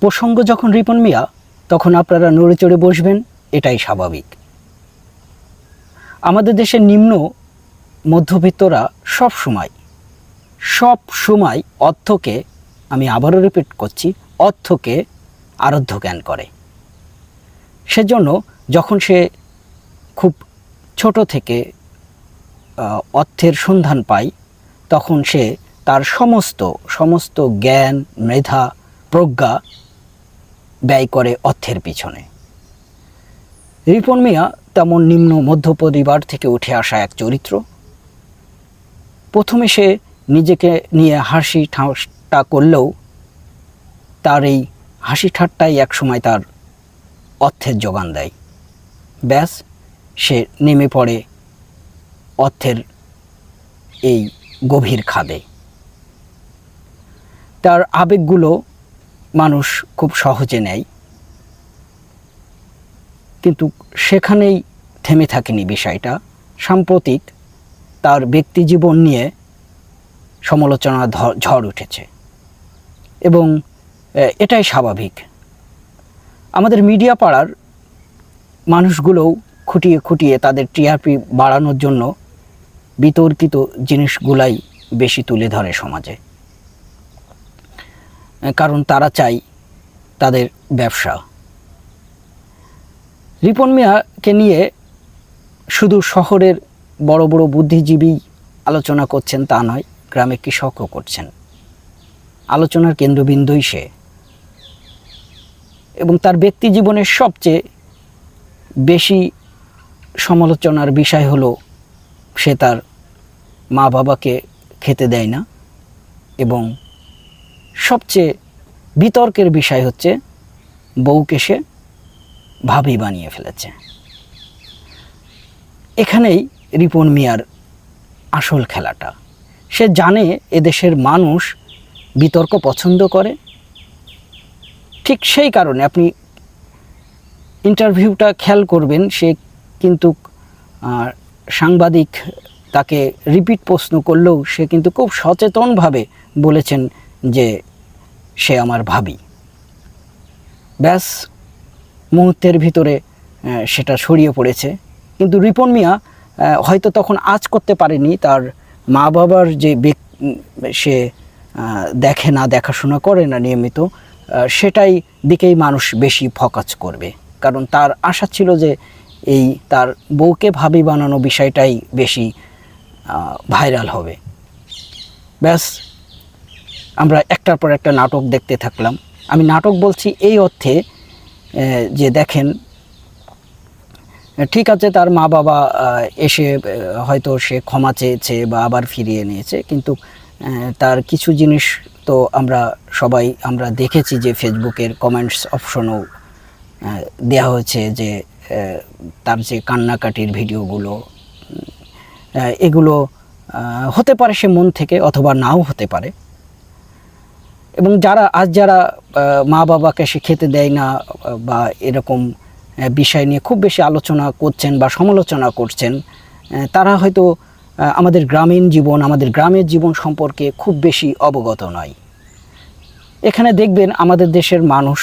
প্রসঙ্গ যখন রিপন মিয়া, তখন আপনারা নড়ে চড়ে বসবেন, এটাই স্বাভাবিক। আমাদের দেশের নিম্ন মধ্যবিত্তরা সব সময় সব সময় অর্থকে, আমি আবারও রিপিট করছি, অর্থকে আরাধ্য জ্ঞান করে। সেজন্য যখন সে খুব ছোট থেকে অর্থের সন্ধান পায়, তখন সে তার সমস্ত সমস্ত জ্ঞান, মেধা, প্রজ্ঞা ব্যয় করে অর্থের পিছনে। রিপন মিয়া তেমন নিম্ন মধ্য পরিবার থেকে উঠে আসা এক চরিত্র। প্রথমে সে নিজেকে নিয়ে হাসি ঠাট্টা করলেও তার এই হাসি ঠাট্টাই একসময় তার অর্থের যোগান দেয়। ব্যাস, সে নেমে পড়ে অর্থের এই গভীর খাদে। তার আবেগগুলো মানুষ খুব সহজে নেয়। কিন্তু সেখানেই থেমে থাকেনি বিষয়টা। সাম্প্রতিক তার ব্যক্তি জীবন নিয়ে সমালোচনা ঝড় উঠেছে। এবং এটাই স্বাভাবিক। আমাদের মিডিয়া পাড়ার মানুষগুলোও খুঁটিয়ে খুঁটিয়ে তাদের টিআরপি বাড়ানোর জন্য বিতর্কিত জিনিসগুলাই বেশি তুলে ধরে সমাজে। কারণ তারা চাই তাদের ব্যবসা। রিপন মিয়াকে নিয়ে শুধু শহরের বড় বড় বুদ্ধিজীবী আলোচনা করছেন তা নয়, গ্রামে কৃষকও করছেন। আলোচনার কেন্দ্রবিন্দুই সে। এবং তার ব্যক্তি জীবনের সবচেয়ে বেশি সমালোচনার বিষয় হলো, সে তার মা বাবাকে খেতে দেয় না এবং সবচেয়ে বিতর্কের বিষয় হচ্ছে, বউকে সে ভাবি বানিয়ে ফেলেছে। এখানেই রিপন মিয়ার আসল খেলাটা। সে জানে এদেশের মানুষ বিতর্ক পছন্দ করে। ঠিক সেই কারণে আপনি ইন্টারভিউটা খেয়াল করবেন, সে কিন্তু সাংবাদিক তাকে রিপিট প্রশ্ন করলেও সে কিন্তু খুব সচেতনভাবে বলেছেন যে সে আমার ভাবি। ব্যাস, মুহূর্তের ভিতরে সেটা ছড়িয়ে পড়েছে। কিন্তু রিপন মিয়া হয়তো তখন আজ করতে পারেনি তার মা বাবার যে সে দেখে না, দেখাশোনা করে না নিয়মিত সেটাই দিকেই মানুষ বেশি ফোকাস করবে। কারণ তার আশা ছিল যে এই তার বউকে ভাবি বানানো বিষয়টাই বেশি ভাইরাল হবে। ব্যাস আমরা একটার পর একটা নাটক দেখতে থাকলাম। আমি নাটক বলছি এই অর্থে যে দেখেন, ঠিক আছে তার মা বাবা এসে হয়তো সে ক্ষমা চেয়েছে বা আবার ফিরিয়ে নিয়েছে, কিন্তু তার কিছু জিনিস তো আমরা সবাই আমরা দেখেছি যে ফেসবুকের কমেন্টস অপশনও দেওয়া হয়েছে যে তার যে কান্নাকাটির ভিডিওগুলো এগুলো হতে পারে সে মন থেকে অথবা নাও হতে পারে। এবং যারা, আজ যারা মা বাবাকে সে খেতে দেয় না, বা এরকম বিষয় নিয়ে খুব বেশি আলোচনা করছেন বা সমালোচনা করছেন তারা হয়তো আমাদের গ্রামীণ জীবন, আমাদের গ্রামের জীবন সম্পর্কে খুব বেশি অবগত নয়। এখানে দেখবেন আমাদের দেশের মানুষ,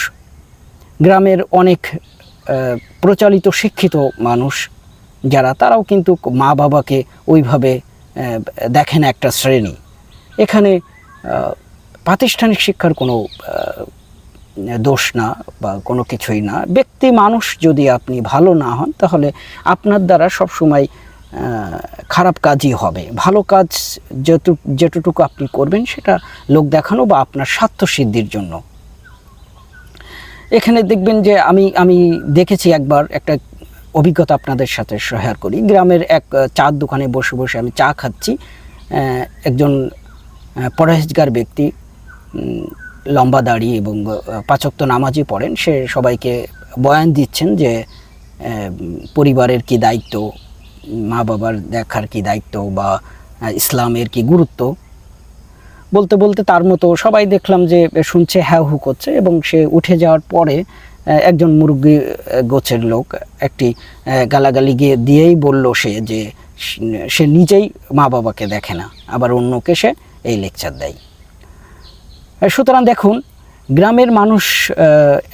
গ্রামের অনেক প্রচলিত, শিক্ষিত মানুষ, যারা, তারাও কিন্তু মা বাবাকে ওইভাবে দেখেন একটা শ্রেণি। এখানে প্রাতিষ্ঠানিক শিক্ষার কোনো দোষ না বা কোনো কিছুই না। ব্যক্তি মানুষ যদি আপনি ভালো না হন তাহলে আপনার দ্বারা সবসময় আহ, খারাপ কাজই হবে। ভালো কাজ যেটু যেটুকু আপনি করবেন সেটা লোক দেখানো বা আপনার স্বার্থ সিদ্ধির জন্য। এখানে দেখবেন যে আমি আমি দেখেছি একবার একটা অভিজ্ঞতা আপনাদের সাথে শেয়ার করি। গ্রামের এক চার দোকানে বসে বসে আমি চা খাচ্ছি। একজন পরহেজগার ব্যক্তি লম্বা দাড়ি এবং পাঁচক্ত নামাজি পড়েন। সে সবাইকে বয়ান দিচ্ছেন যে পরিবারের কি দায়িত্ব, মা বাবার দেখার কি দায়িত্ব বা ইসলামের কি গুরুত্ব? বলতে বলতে তার মতো সবাই দেখলাম যে শুনছে হ্যাঁ হু করছে এবং সে উঠে যাওয়ার পরে একজন মুরগি গোছের লোক একটি গালাগালি গিয়ে দিয়েই বলল সে যে, সে- নিজেই মা বাবাকে দেখে না, আবার অন্যকে সে এই লেকচার দেয়। সুতরাং দেখুন, গ্রামের মানুষ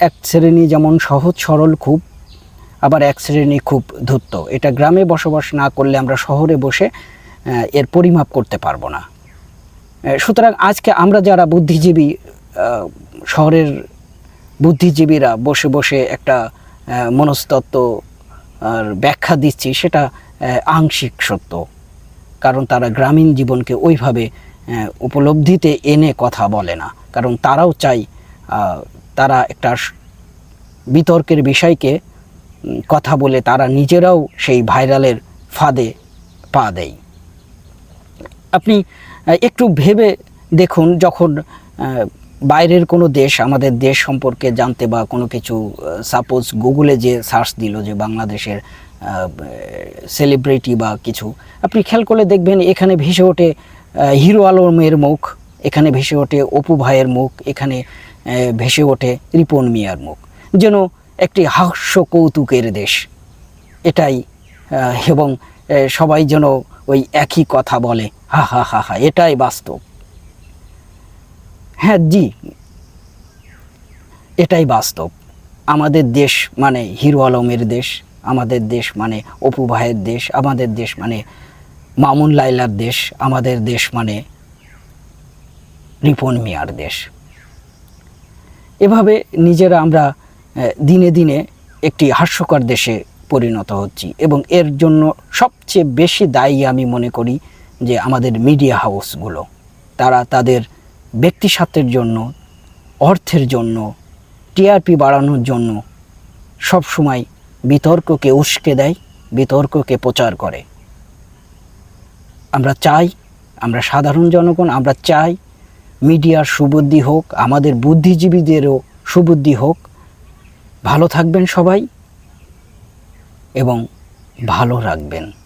এক শ্রেণি যেমন সহজ সরল খুব, আবার এক শ্রেণি খুব ধূর্ত। এটা গ্রামে বসবাস না করলে আমরা শহরে বসে এর পরিমাপ করতে পারব না। সুতরাং আজকে আমরা যারা বুদ্ধিজীবী শহরের বুদ্ধিজীবীরা বসে বসে একটা মনস্তত্ত্ব, আর ব্যাখ্যা দিচ্ছি, সেটা আংশিক সত্য। কারণ তারা গ্রামীণ জীবনকে ওইভাবে উপলব্ধিতে এনে কথা বলে না। কারণ তারাও চাই তারা একটা বিতর্কের বিষয়কে কথা বলে তারা নিজেরাও সেই ভাইরালের ফাঁদে পা দেয়। আপনি একটু ভেবে দেখুন যখন বাইরের কোনো দেশ, আমাদের দেশ সম্পর্কে জানতে বা কোনো কিছু সাপোজ গুগলে যে সার্চ দিল যে বাংলাদেশের সেলিব্রিটি বা কিছু, আপনি খেয়াল করলে দেখবেন এখানে ভেসে ওঠে হিরো আলমের মুখ, এখানে ভেসে ওঠে অপু ভাইয়ের মুখ, এখানে ভেসে ওঠে রিপন মিয়ার মুখ। যেন একটি হাস্য কৌতুকের দেশ। এটাই এবং সবাই যেন ওই একই কথা বলে, হা হা হা হা, এটাই বাস্তব। হ্যাঁ জি, এটাই বাস্তব। আমাদের দেশ মানে হিরো আলমের দেশ, আমাদের দেশ মানে অপু ভাইয়ের দেশ, আমাদের দেশ মানে মামুন লাইলার দেশ, আমাদের দেশ মানে রিপন মিয়ার দেশ। এভাবে নিজেরা আমরা দিনে দিনে একটি হাস্যকর দেশে পরিণত হচ্ছি এবং এর জন্য সবচেয়ে বেশি দায়ী আমি মনে করি যে আমাদের মিডিয়া হাউসগুলো তারা তাদের ব্যক্তি স্বার্থের জন্য, অর্থের জন্য টিআরপি বাড়ানোর জন্য সবসময় বিতর্ককে উস্কে দেয়, বিতর্ককে প্রচার করে। আমরা চাই, আমরা সাধারণ জনগণ, আমরা চাই মিডিয়ার সুবুদ্ধি হোক, আমাদের বুদ্ধিজীবীদেরও সুবুদ্ধি হোক। ভালো থাকবেন সবাই এবং ভালো রাখবেন।